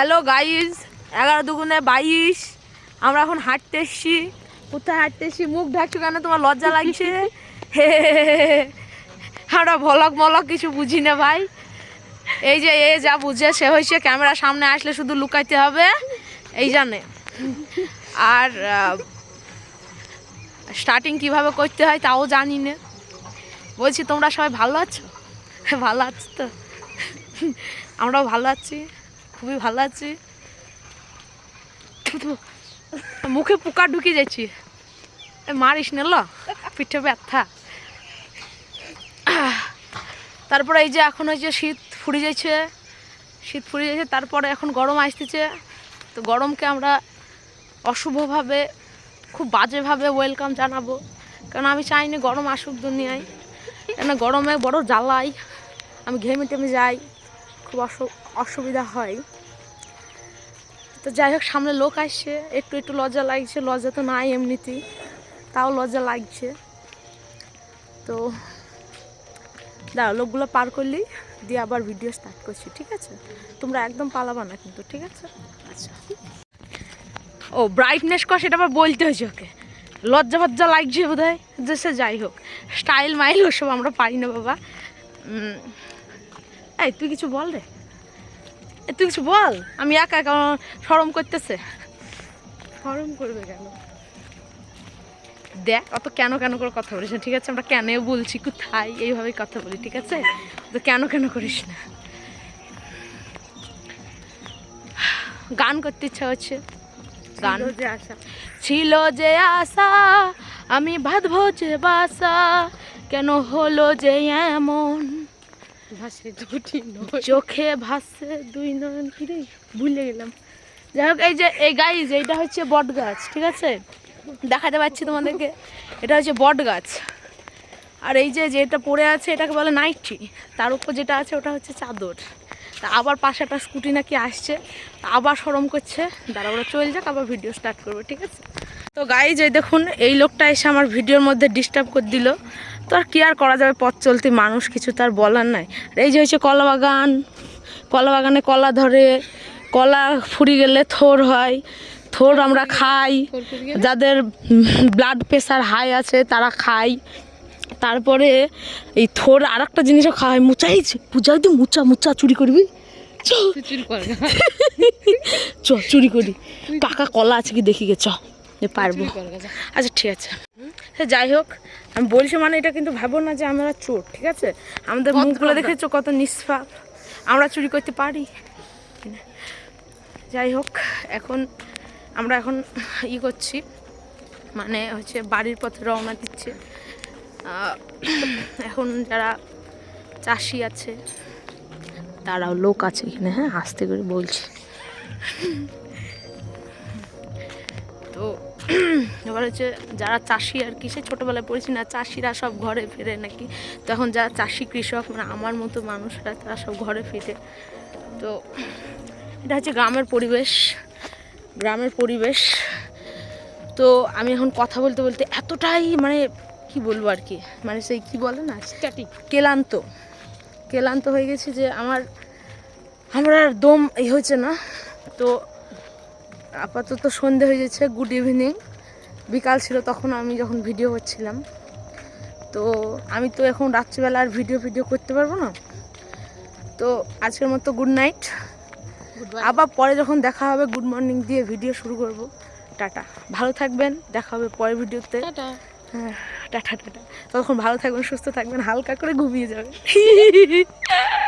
Hello guys, এগারো দুগুণে বাইশ। আমরা এখন হাঁটতে এসছি। কোথায় হাঁটতে এসছি? মুখ ঢাকছো কেন? তোমার লজ্জা লাগছে? আমরা ভলক মলক কিছু বুঝি না ভাই। এই যে, এ যা বুঝে, সে হয়েছে। ক্যামেরার সামনে আসলে শুধু লুকাইতে হবে। এই জানে। আর স্টার্টিং কীভাবে করতে হয় তাও জানি না। বলছি, তোমরা সবাই ভালো আছো? ভালো আছো তো? আমরাও ভালো আছি। খুবই ভালো আছি। মুখে পোকা ঢুকে যাচ্ছি। মারিস নিল পিঠে ব্যথা। তারপরে এই যে এখন যে শীত ফুরে যাচ্ছে, শীত ফুরে যাচ্ছে, তারপরে এখন গরম আসতেছে। তো গরমকে আমরা অশুভভাবে, খুব বাজেভাবে ওয়েলকাম জানাব। কারণ আমি চাইনি গরম আসুক দুনিয়ায়। কেন গরমে বড় জ্বালাই। আমি ঘেমে টেমে যাই। খুব অসু- অসুবিধা হয়। তো যাই হোক, সামনে লোক আসছে। একটু একটু লজ্জা লাগছে। লজ্জা তো নাই এমনিতেই। তাও লজ্জা লাগছে। তো দাঁড়া লোকগুলো পার করলেই দিয়ে আবার ভিডিও স্টার্ট করছি, ঠিক আছে? তোমরা একদম পালাবা না কিন্তু, ঠিক আছে? আচ্ছা। ও ব্রাইটনেস কর, সেটা আবার বলতে হয়েছে ওকে। লজ্জা ফজ্জা লাগছে বোধ হয় যে সে যাই হোক স্টাইল মাইল ওসব আমরা পারি না বাবা। এই, তুই কিছু বল রে। তুই কিছু বল? আমি একা একা সরম করতেছে। গরম করবে কেন? দেখ অত কেন কেন করে কথা বলিস না ঠিক আছে? আমরা কেন বলছি কোথায়? এইভাবেই কথা বলি ঠিক আছে? তো কেন কেন করিস না? গান করতে ইচ্ছা হচ্ছে। গান ছিল যে আশা। ছিল যে আশা আমি বাঁধবো যে বাসা। কেন হলো যে এমন? ভাসে দুটি চোখে ভাসছে দুই নয়ন কিরে ভুলে গেলাম। যাই হোক, এই যে, এই গাইজ এইটা হচ্ছে বট গাছ, ঠিক আছে? দেখাতে পাচ্ছি তোমাদেরকে। এটা হচ্ছে বট গাছ। আর এই যে, যেটা পড়ে আছে, এটাকে বলে নাইটি। তার উপর যেটা আছে, ওটা হচ্ছে চাদর। তা আবার পাশে একটা স্কুটি নাকি আসছে। আবার সরম করছে। দাঁড়া, ওরা চলে যাক, আবার ভিডিও স্টার্ট করব, ঠিক আছে? তো গাইজ এই দেখুন, এই লোকটা এসে আমার ভিডিওর মধ্যে ডিস্টার্ব করে দিল। তো আর কি আর করা যাবে? পথ চলতি মানুষ কিছু তার বলার নাই। আর এই যে হচ্ছে কলা বাগান কলা বাগানে কলা ধরে কলা ফুরি গেলে থোর হয় থোর আমরা খাই? যাদের ব্লাড প্রেশার হাই আছে তারা খায় তারপরে এই থোর আর একটা জিনিসও খাওয়া হয় মুচাই পূজায় তো মুচা মুচা চুরি করবি। চ চুরি করি। পাকা কলা আছে কি দেখি গে চ। পারব। আচ্ছা ঠিক আছে। যাই হোক আমি বলছি মানে এটা কিন্তু ভাবো না যে আমরা চোর ঠিক আছে? আমাদের মুখগুলো দেখেছ কত নিষ্পাপ? আমরা চুরি করতে পারি? যাই হোক এখন আমরা এখন ই করছি মানে হচ্ছে বাড়ির পথে রওনা দিচ্ছে। এখন যারা চাষি আছে তারাও লোক আছে এখানে হ্যাঁ? আস্তে করে বলছি। এবার হচ্ছে যারা চাষি আর কি সে ছোটোবেলায় পড়েছি না চাষিরা সব ঘরে ফেরে নাকি? তখন যারা চাষি কৃষক মানে আমার মতো মানুষরা তারা সব ঘরে ফিরে তো এটা হচ্ছে গ্রামের পরিবেশ গ্রামের পরিবেশ। তো আমি এখন কথা বলতে বলতে এতটাই মানে কি বলব আর কি মানে সেই কি বলে না স্ট্যাটিক ক্লান্ত। ক্লান্ত হয়ে গেছি যে আমার আমার আর দম এই হয়েছে না। তো আপাতত সন্ধে হয়ে যাচ্ছে গুড ইভিনিং বিকাল ছিল তখন আমি যখন ভিডিও করছিলাম। তো আমি তো এখন রাত্রিবেলা আর ভিডিও ভিডিও করতে পারব না। তো আজকের মতো গুড নাইট আবার পরে যখন দেখা হবে গুড মর্নিং দিয়ে ভিডিও শুরু করব। টাটা। ভালো থাকবেন দেখা হবে পরের ভিডিওতে। টাটা। হ্যাঁ টাটা টাটা। তখন ভালো থাকবেন সুস্থ থাকবেন হালকা করে ঘুমিয়ে যাবেন।